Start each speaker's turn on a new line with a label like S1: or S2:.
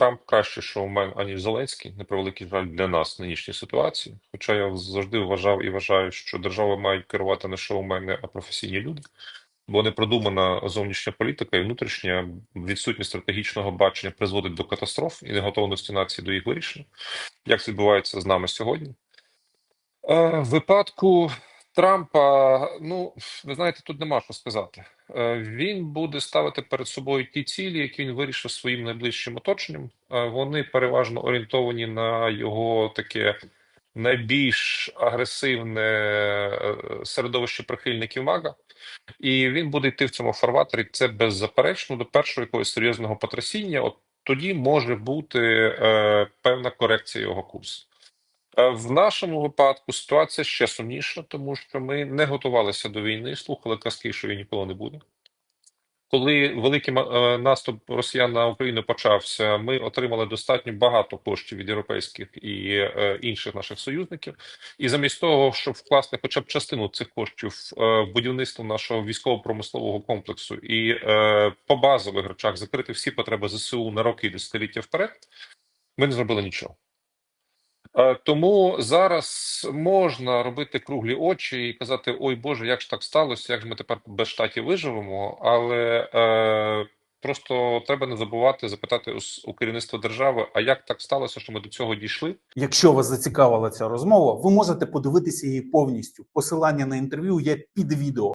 S1: Трамп кращий шоумен, аніж Зеленський, на превеликий жаль для нас в нинішній ситуації. Хоча я завжди вважав і вважаю, що держава мають керувати не шоумени, а професійні люди. Бо непродумана зовнішня політика і внутрішня відсутність стратегічного бачення призводить до катастроф і неготовності нації до їх вирішення. Як це відбувається з нами сьогодні? Е, в випадку Трампа, ну ви знаєте, тут нема що сказати. Е, Він буде ставити перед собою ті цілі, які він вирішив своїм найближчим оточенням. Е, Вони переважно орієнтовані на його таке найбільш агресивне е, середовище прихильників МАГА, і він буде йти в цьому фарватері. Це беззаперечно до першого якогось серйозного потрясіння. От тоді може бути е, певна корекція його курсу. В нашому випадку ситуація ще сумніша, тому що ми не готувалися до війни, слухали казки, що її ніколи не буде. Коли великий е, наступ росіян на Україну почався, ми отримали достатньо багато коштів від європейських і е, інших наших союзників. І замість того, щоб вкласти хоча б частину цих коштів е, в будівництво нашого військово-промислового комплексу і по базових речах закрити всі потреби ЗСУ на роки і десятиліття вперед, ми не зробили нічого. Е, Тому зараз можна робити круглі очі і казати: ой Боже, як ж так сталося, як ж ми тепер без штатів виживемо. Але е, просто треба не забувати запитати у, у керівництва держави, а як так сталося, що ми до цього дійшли?
S2: Якщо вас зацікавила ця розмова, ви можете подивитися її повністю. Посилання на інтерв'ю є під відео.